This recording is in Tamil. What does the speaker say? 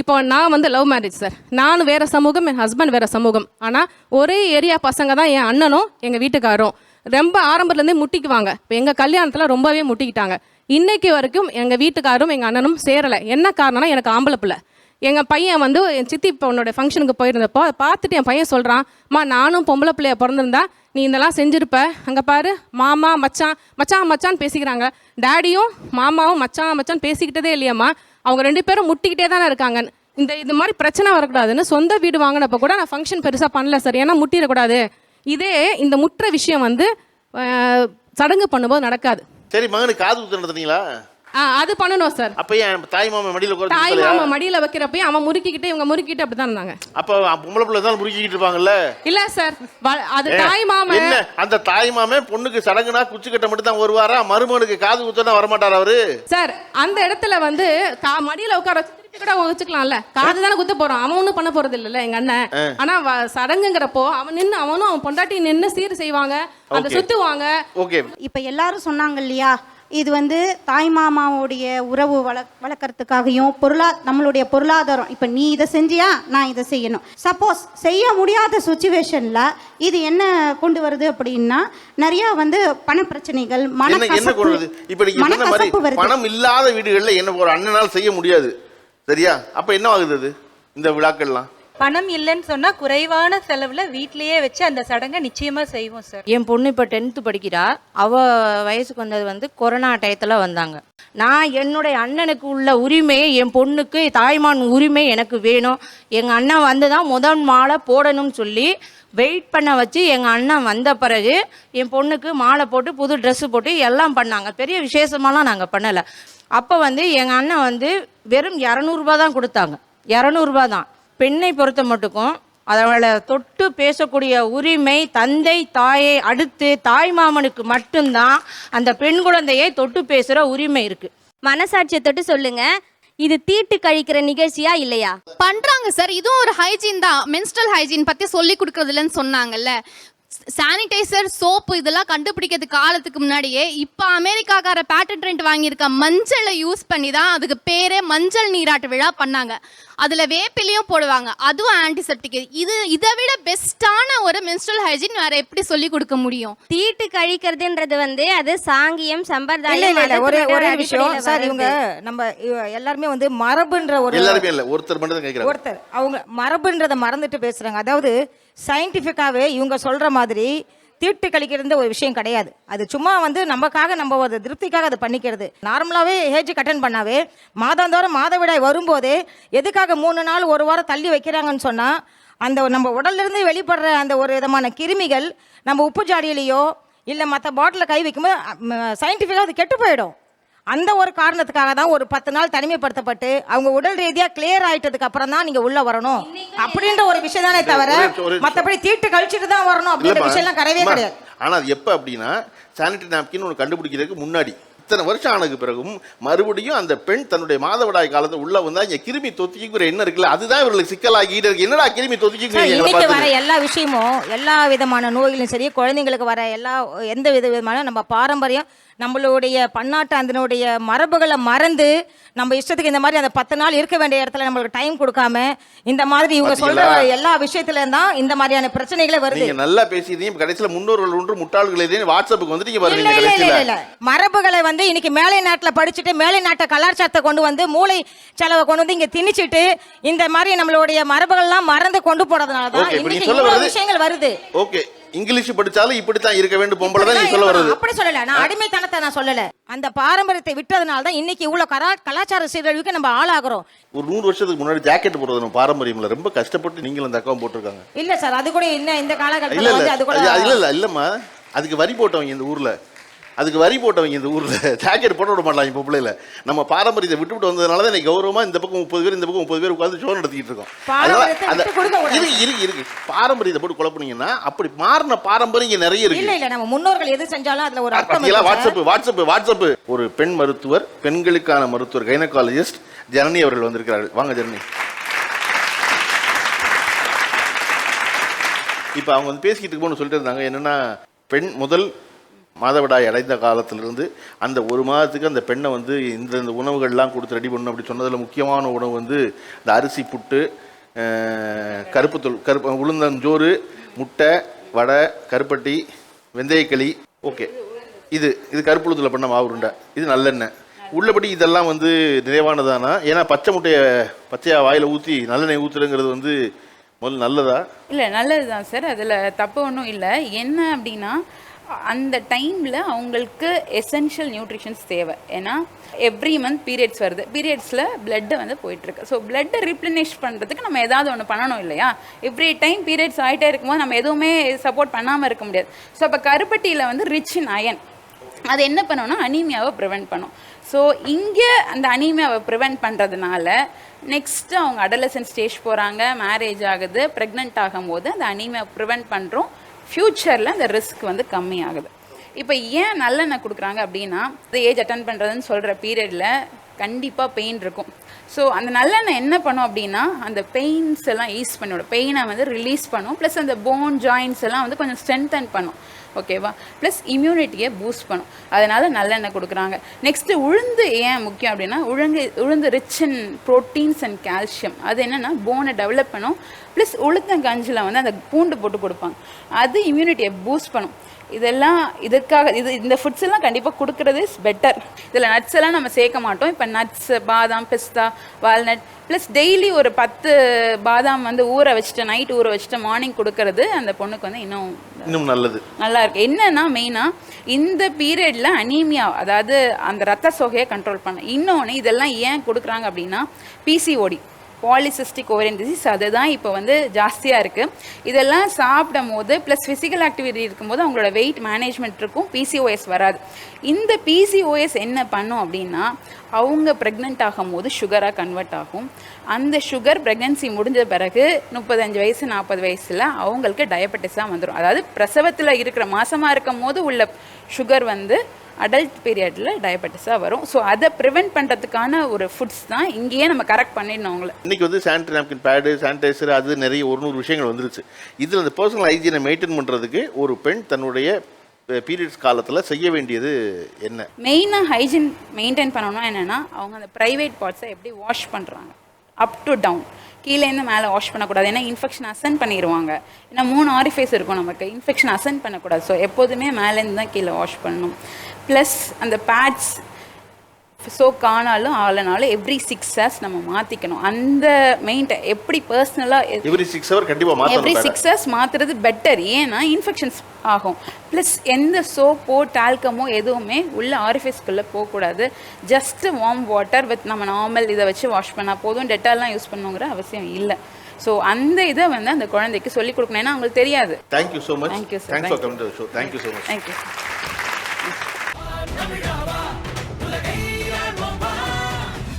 இப்போ நான் வந்து லவ் மேரேஜ் சார் நான் வேற சமூகம் என் ஹஸ்பண்ட் வேற சமூகம். ஆனால் ஒரே ஏரியா பசங்க தான் என் அண்ணனும் எங்கள் வீட்டுக்காரும் ரொம்ப ஆரம்பத்துலேருந்தே முட்டிக்குவாங்க. இப்போ எங்கள் கல்யாணத்தில் ரொம்பவே முட்டிக்கிட்டாங்க. இன்னைக்கு வரைக்கும் எங்கள் வீட்டுக்காரும் எங்கள் அண்ணனும் சேரலை. என்ன காரணம்னா எனக்கு ஆம்பளை பிள்ளை. எங்கள் பையன் வந்து என் சித்தி பொண்ணோட ஃபங்க்ஷனுக்கு போயிருந்தப்போ பார்த்துட்டு என் பையன் சொல்கிறான் நானும் பொம்பளை பிள்ளைய பிறந்திருந்தா நீ இதெல்லாம் செஞ்சுருப்ப. அங்கே பாரு மாமா மச்சான் மச்சான் மச்சான் பேசிக்கிறாங்க. டேடியும் மாமாவும் மச்சான் மச்சான் பேசிக்கிட்டதே இல்லையம்மா. அவங்க ரெண்டு பேரும் முட்டிக்கிட்டே தானே இருக்காங்க. இந்த இது மாதிரி பிரச்சனை வரக்கூடாதுன்னு சொந்த வீடு வாங்கினப்ப கூட நான் ஃபங்க்ஷன் பெருசாக பண்ணல சார் ஏன்னா முட்டிடக்கூடாது. இதே இந்த முற்ற விஷயம் வந்து சடங்கு பண்ணும்போது நடக்காது. சரி மகனுக்கு காது குத்து நடத்துனீங்களா? அது பண்ணணும் சார் அப்ப ஏன் தாய் மாமன் மடியில உட்கார்ந்து தாய்? மாமா மடியில வைக்கிறப்பயும் அவன் முறுக்கிக்கிட்டு இவங்க முறுக்கிட்டு அப்படி தான் இருந்தாங்க. அப்ப பொம்பளை பிள்ளை தான் முறுக்கிட்டு இருப்பாங்கல்ல? இல்ல சார் அது தாய் என்ன? அந்த தாய் மாமன் பொண்ணுக்கு சடங்குனா குச்சி கட்ட மட்டும் தான் வருவாரா? மருமகனுக்கு காது குத்தனா வரமாட்டாரா அவரு? சார் அந்த இடத்துல வந்து கா மடியில உட்கார கூட வச்சுக்கலாம்ல காது தானே குத்த போறான் அவன் ஒன்றும் பண்ண போறது இல்லைல்ல எங்க அண்ணன். ஆனா சடங்குங்கிறப்போ அவன் நின்னு அவனும் அவன் பொண்டாட்டி நின்னு சீர் செய்வாங்க. அதை Okay. சுத்துவாங்க. ஓகே. இப்போ எல்லாரும் சொன்னாங்க இல்லையா? இது வந்து தாய் மாமாவுடைய உறவு வள வளர்க்குறதுக்காகவும் பொருளா நம்மளுடைய பொருளாதாரம். இப்போ நீ இதை செஞ்சியா? நான் இதை செய்யணும். சப்போஸ் செய்ய முடியாத சுச்சுவேஷனில் இது என்ன கொண்டு வருது அப்படின்னா நிறைய வந்து பண பிரச்சனைகள் மனக்கசப்பு மனக்கசப்பு வருது. பணம் இல்லாத வீடுகள்ல என்ன ஒரு அண்ணனால் செய்ய முடியாது. சரியா? அப்ப என்ன ஆகுது அது? இந்த விழாக்கள்லாம்? பணம் இல்லைன்னு சொன்னா குறைவான செலவுல வீட்லயே வச்சு அந்த சடங்கை நிச்சயமா செய்வோம் சார். என் பொண்ணு இப்போ டென்த்து படிக்கிறா. அவ வயசுக்கு வந்தது வந்து கொரோனா டயத்தில் வந்தாங்க. நான் என்னுடைய அண்ணனுக்கு உள்ள உரிமையை என் பொண்ணுக்கு தாய்மான் உரிமை எனக்கு வேணும். எங்கள் அண்ணன் வந்து தான் முதல் மாலை போடணும்னு சொல்லி வெயிட் பண்ண வச்சு எங்கள் அண்ணன் வந்த பிறகு என் பொண்ணுக்கு மாலை போட்டு புது ட்ரெஸ்ஸு போட்டு எல்லாம் பண்ணாங்க. பெரிய விசேஷமாலாம் நாங்கள் பண்ணலை. அப்போ வந்து எங்கள் அண்ணன் வந்து வெறும் இரநூறுபா தான் கொடுத்தாங்க. இரநூறுபா தான். பெண்ணை பொறுத்த மட்டுக்கும் அவளை தொட்டு பேசக்கூடிய உரிமை தந்தை தாயை அடுத்து தாய் மாமனுக்கு மட்டும்தான் அந்த பெண் குழந்தையை தொட்டு பேசுகிற உரிமை இருக்கு. மனசாட்சியை தொட்டு சொல்லுங்க. இது தீட்டு கழிக்கிற நிகழ்ச்சியா இல்லையா? பண்றாங்க சார். இதுவும் ஒரு ஹைஜீன் தான். மென்ஸ்ட்ரல் ஹைஜீன் பத்தி சொல்லி கொடுக்கறதுலன்னு சொன்னாங்கல்ல. சானிடைசர் சோப்பு இதெல்லாம் கண்டுபிடிக்கிறது காலத்துக்கு முன்னாடியே இப்போ அமெரிக்காக்கார பேட்டன் ரெண்ட் வாங்கியிருக்க மஞ்சளை யூஸ் பண்ணி தான் அதுக்கு பேரே மஞ்சள் நீராட்டு விழா பண்ணாங்க. அதில் வேப்பிலையும் போடுவாங்க. அதுவும் ஆன்டிசெப்டிக் இது இதை விட பெஸ்ட்டான ஒரு மென்ஸ்ட்ரல் ஹைஜீன் வேற எப்படி சொல்லி கொடுக்க முடியும்? தீட்டு கழிக்கிறதுன்றது வந்து அது சாங்கியம் சம்பிரதாயம் இல்ல இல்ல ஒரே ஒரே விஷயம். சார் இவங்க. நம்ம எல்லாருமே வந்து மரபுன்ற ஒரு எல்லாருமே இல்ல. ஒருத்தர் மட்டும் தான் ஒருத்தர். அவங்க மரபுன்றதை மறந்துட்டு பேசுறாங்க. அதாவது சயின்டிஃபிக்காவே இவங்க சொல்ற மாதிரி மாதிரி தீட்டு கழிக்கிறது ஒரு விஷயம் கிடையாது. அது சும்மா வந்து நமக்காக நம்ம ஒரு திருப்திக்காக அதை பண்ணிக்கிறது. நார்மலாகவே ஏஜ் கட்டன் பண்ணாவே மாதந்தோறும் மாதவிடாய் வரும்போதே எதுக்காக மூணு நாள் ஒரு வாரம் தள்ளி வைக்கிறாங்கன்னு சொன்னால் அந்த நம்ம உடல்லிருந்து வெளிப்படுற அந்த ஒரு விதமான கிருமிகள் நம்ம உப்பு ஜாடியிலையோ இல்லை மற்ற பாட்டிலில் கை வைக்கும்போது சயின்டிஃபிக்காக அது கெட்டு போயிடும். அந்த ஒரு காரணத்துக்காக தான் ஒரு பத்து நாள் தனிமைப்படுத்தப்பட்டு அவங்க உடல் ரீதியா கிளியர் ஆயிட்டதுக்கு அப்புறம் தான் நீங்க உள்ள வரணும். அப்படின்ற ஒரு விஷயம் தானே தவிர மத்தபடி தீட்டு கழிச்சிட்டு தான் வரணும் அப்படின்ற இல்லம்மா, விஷயம் எல்லாம் கிடையவே கிடையாது. ஆனா அது எப்ப அப்படின்னா சானிட்டரி நாப்கின் ஒன்று கண்டுபிடிக்கிறதுக்கு முன்னாடி. இத்தனை வருஷம் ஆனதுக்கு பிறகும் மறுபடியும் அந்த பெண் தன்னுடைய மாதவிடாய் காலத்துல உள்ள வந்தா இங்க கிருமி தொத்திக்கிற என்ன இருக்குல்ல அதுதான் இவர்களுக்கு சிக்கலாகி இருக்கு. என்னடா கிருமி இன்னைக்கு வர எல்லா விஷயமும் எல்லா விதமான நோய்களும் சரி குழந்தைங்களுக்கு வர எல்லா எந்த வித விதமான நம்ம பாரம்பரியம் நம்மளுடைய பன்னாட்டு அதனுடைய மரபுகளை மறந்து நம்ம இஷ்டத்துக்கு இந்த மாதிரி அந்த பத்து நாள் இருக்க வேண்டிய இடத்துல நம்மளுக்கு டைம் கொடுக்காம இந்த மாதிரி இவங்க சொல்ற? எல்லா விஷயத்துல தான் இந்த மாதிரியான பிரச்சனைகளே வருது. நீங்க நல்லா பேசியிருந்தீங்க கடைசியில முன்னோர்கள் ஒன்று முட்டாள்கள் வாட்ஸ்அப்புக்கு வந்துட்டீங்க பாருங்க மரபுகளை வந்து இன்னைக்கு மேலை நாட்டுல படிச்சுட்டு மேலை நாட்டு கலாச்சாரத்தை கொண்டு வந்து மூளை செலவை கொண்டு வந்து இங்க திணிச்சிட்டு இந்த மாதிரி நம்மளுடைய மரபுகள்லாம் மறந்து கொண்டு போறதுனால தான் இன்னைக்கு விஷயங்கள் வருது. ஓகே இங்கிலீஷ் படிச்சாலும் இப்படித்தான் இருக்க வேண்டும் பொம்பளை தான் சொல்ல வர்றது. அப்படி சொல்லல. நான் அடிமைத்தனத்தை நான் சொல்லல. அந்த பாரம்பரியத்தை விட்டதுனால தான் இன்னைக்கு இவ்வளவு கலா கலாச்சார சீரழிவுக்கு நம்ம ஆளாகிறோம். ஒரு நூறு வருஷத்துக்கு முன்னாடி ஜாக்கெட் போடுறது நம்ம பாரம்பரியம்ல. ரொம்ப கஷ்டப்பட்டு நீங்களும் அந்த அக்காவும் போட்டிருக்காங்க. இல்ல சார் அது கூட இன்னும் இந்த காலகட்டத்தில் அது கூட இல்ல இல்ல இல்லம்மா. அதுக்கு வரி போட்டவங்க இந்த ஊர்ல. அதுக்கு வரி போட்டவங்க இந்த ஊர்ல. ஜாக்கெட் போட விட மாட்டாங்க இப்போ பிள்ளைல நம்ம பாரம்பரியத்தை விட்டு விட்டு வந்ததுனால தான் இன்னைக்கு கௌரவமா இந்த பக்கம் முப்பது பேர் இந்த பக்கம் முப்பது பேர் உட்கார்ந்து ஷோ நடத்திட்டு இருக்கோம். அந்த. இருக்கு இருக்கு இருக்கு. பாரம்பரியத்தை போட்டு குழப்புனீங்கன்னா அப்படி மாறின பாரம்பரியம் நிறைய இருக்கு. இல்ல இல்ல. நம்ம முன்னோர்கள் எது செஞ்சாலும் அதுல ஒரு அர்த்தம். வாட்ஸ்அப் வாட்ஸ்அப் வாட்ஸ்அப் ஒரு பெண் மருத்துவர் பெண்களுக்கான மருத்துவர் கைனகாலஜிஸ்ட் ஜனனி அவர்கள் வந்திருக்கிறார்கள் வாங்க ஜனனி. இப்போ அவங்க வந்து பேசிக்கிட்டு இருக்கும்போது சொல்லிட்டு இருந்தாங்க. என்னன்னா பெண் முதல் மாதவிடாய் அடைந்த காலத்திலிருந்து அந்த ஒரு மாதத்துக்கு அந்த பெண்ணை வந்து இந்த இந்த உணவுகள்லாம் கொடுத்து ரெடி பண்ணணும் அப்படி சொன்னதில் முக்கியமான உணவு வந்து இந்த அரிசி புட்டு கருப்புத்தூள் கருப்பு கருப்பு உளுந்தஞ்சோறு முட்டை வடை கருப்பட்டி வெந்தயக்களி. ஓகே. இது இது கருப்புளுத்தில் பண்ண மாவு உருண்டை. இது நல்லெண்ணெய். உள்ளபடி இதெல்லாம் வந்து நிறைவானதானா? ஏன்னா பச்சை முட்டையை பச்சையாக வாயில் ஊற்றி நல்லெண்ணெய் ஊற்றுறங்கிறது வந்து முதல்ல நல்லதா? இல்லை நல்லது தான் சார். அதில் தப்பு ஒன்றும் இல்லை. என்ன அப்படின்னா அந்த டைமில் அவங்களுக்கு எசென்ஷியல் நியூட்ரிஷன்ஸ் தேவை. ஏன்னா எவ்ரி மந்த் பீரியட்ஸ் வருது. பீரியட்ஸில் பிளட்டு வந்து போயிட்டுருக்கு. ஸோ பிளட்டை ரிப்ளனிஷ் பண்ணுறதுக்கு நம்ம ஏதாவது ஒன்று பண்ணணும் இல்லையா? எவ்ரி டைம் பீரியட்ஸ் ஆகிட்டே இருக்கும்போது நம்ம எதுவுமே சப்போர்ட் பண்ணாமல் இருக்க முடியாது. ஸோ அப்போ கருப்பட்டியில் வந்து ரிச் இன் அயன் அது என்ன பண்ணும்னா அனீமியாவை ப்ரிவெண்ட் பண்ணும். ஸோ இங்கே அந்த அனீமியாவை ப்ரிவெண்ட் பண்ணுறதுனால நெக்ஸ்ட்டு அவங்க அடலசன் ஸ்டேஜ் போகிறாங்க மேரேஜ் ஆகுது ப்ரெக்னென்ட் ஆகும்போது அந்த அனீமியா ப்ரிவெண்ட் பண்ணுறோம் ஃப்யூச்சரில் அந்த ரிஸ்க் வந்து கம்மியாகுது. இப்போ ஏன் நல்லெண்ணெய் கொடுக்குறாங்க அப்படின்னா இந்த ஏஜ் அட்டன் பண்ணுறதுன்னு சொல்கிற பீரியடில் கண்டிப்பாக பெயின் இருக்கும். ஸோ அந்த நல்லெண்ணெய் என்ன பண்ணும் அப்படின்னா அந்த பெயின்ஸ் எல்லாம் ஈஸ் பண்ணிவிடும். பெயினை வந்து ரிலீஸ் பண்ணும். ப்ளஸ் அந்த போன் ஜாயின்ஸ் எல்லாம் வந்து கொஞ்சம் ஸ்ட்ரென்தன் பண்ணும். ஓகேவா? ப்ளஸ் இம்யூனிட்டியை பூஸ்ட் பண்ணும். அதனால நல்லெண்ணெய் கொடுக்குறாங்க. நெக்ஸ்ட்டு உளுந்து ஏன் முக்கியம் அப்படின்னா உழுங்கு உளுந்து rich in proteins and calcium அது என்னென்னா போனை டெவலப் பண்ணும். ப்ளஸ் உளுத்தங்கஞ்சில் வந்து அந்த பூண்டு போட்டு கொடுப்பாங்க. அது இம்யூனிட்டியை பூஸ்ட் பண்ணும். இதெல்லாம் இதற்காக இது இந்த ஃபுட்ஸ் எல்லாம் கண்டிப்பாக கொடுக்கறது இஸ் பெட்டர் இதில் நட்ஸ் எல்லாம் நம்ம சேர்க்க மாட்டோம். இப்போ நட்ஸ் பாதாம் பிஸ்தா வால்நட் ப்ளஸ் டெய்லி ஒரு பத்து பாதாம் வந்து ஊற வச்சுட்டு நைட் ஊற வச்சுட்டு மார்னிங் கொடுக்கறது அந்த பொண்ணுக்கு வந்து இன்னும் இன்னும் நல்லது. நல்லா இருக்கு. என்னன்னா மெயினாக இந்த பீரியடில் அனீமியா அதாவது அந்த ரத்த சோகையை கண்ட்ரோல் பண்ண. இன்னொன்று இதெல்லாம் ஏன் கொடுக்குறாங்க அப்படின்னா பிசிஓடி பாலிசிஸ்டிக் ஓரியன் டிசீஸ் அதுதான் இப்போ வந்து ஜாஸ்தியாக இருக்குது இதெல்லாம் சாப்பிடும் போது ப்ளஸ் ஃபிசிக்கல் ஆக்டிவிட்டி இருக்கும்போது அவங்களோட வெயிட் மேனேஜ்மெண்ட் இருக்கும் பிசிஓஎஸ் வராது. இந்த பிசிஓஎஸ் என்ன பண்ணும் அப்படின்னா அவங்க ப்ரெக்னென்ட் ஆகும்போது சுகராக கன்வெர்ட் ஆகும். அந்த சுகர் ப்ரெக்னென்சி முடிஞ்ச பிறகு முப்பத்தஞ்சு வயசு நாற்பது வயசில் அவங்களுக்கு டயபெட்டிஸாக வந்துடும் அதாவது பிரசவத்தில் இருக்கிற மாதமாக இருக்கும் போது உள்ள சுகர் வந்து அடல்ட் பீரியடில் டயபெட்டிஸாக வரும். ஸோ அதை ப்ரிவெண்ட் பண்ணுறதுக்கான ஒரு ஃபுட்ஸ் தான் இங்கேயே நம்ம கரெக்ட் பண்ணிடணும் அவங்கள. இன்னைக்கு வந்து சானிடரி நாப்கின் பேடு சானிடைசர் அது நிறைய ஒரு நூறு விஷயங்கள் வந்துருச்சு. இதில் அந்த பர்சனல் ஹைஜீனை மெயின்டைன் பண்ணுறதுக்கு ஒரு பெண் தன்னுடைய பீரியட்ஸ் காலத்தில் செய்ய வேண்டியது என்ன? மெயினாக ஹைஜீன் மெயின்டைன் பண்ணணும் என்னென்னா அவங்க அந்த ப்ரைவேட் பார்ட்ஸை எப்படி வாஷ் பண்ணுறாங்க அப் டு டவுன் கீழேருந்து மேலே வாஷ் பண்ணக்கூடாது. ஏன்னா இன்ஃபெக்ஷன் அசன் பண்ணிடுவாங்க ஏன்னா மூணு ஆரிஃபேஸ் இருக்கும் நமக்கு. இன்ஃபெக்ஷன் அசன் பண்ணக்கூடாது. ஸோ எப்போதுமே மேலேருந்து தான் கீழே வாஷ் பண்ணணும். ப்ளஸ் அந்த பேட்ஸ் ஸோ காணாலும் ஆளனாலும் எவ்ரி சிக்ஸ் ஹவர்ஸ் நம்ம மாற்றிக்கணும் அந்த மெயின்டை எப்படி பர்சனலாக எவ்ரி சிக்ஸ் ஹவர் கண்டிப்பாக எவ்ரி சிக்ஸ் ஹவர்ஸ் மாற்றுறது பெட்டர் ஏன்னா இன்ஃபெக்ஷன்ஸ் ஆகும். ப்ளஸ் எந்த சோப்போ டால்கமோ எதுவுமே உள்ள ஆரிஃபைஸ்க்குள்ளே போகக்கூடாது. ஜஸ்ட் வார்ம் வாட்டர் வித் நம்ம நார்மல் இதை வச்சு வாஷ் பண்ணால் போதும். டெட்டால்லாம் யூஸ் பண்ணுங்கிற அவசியம் இல்லை. ஸோ அந்த இதை வந்து அந்த குழந்தைக்கு சொல்லிக் கொடுக்கணும். ஏன்னா அவங்களுக்கு தெரியாது. Thank you so much to show thank you so much thank you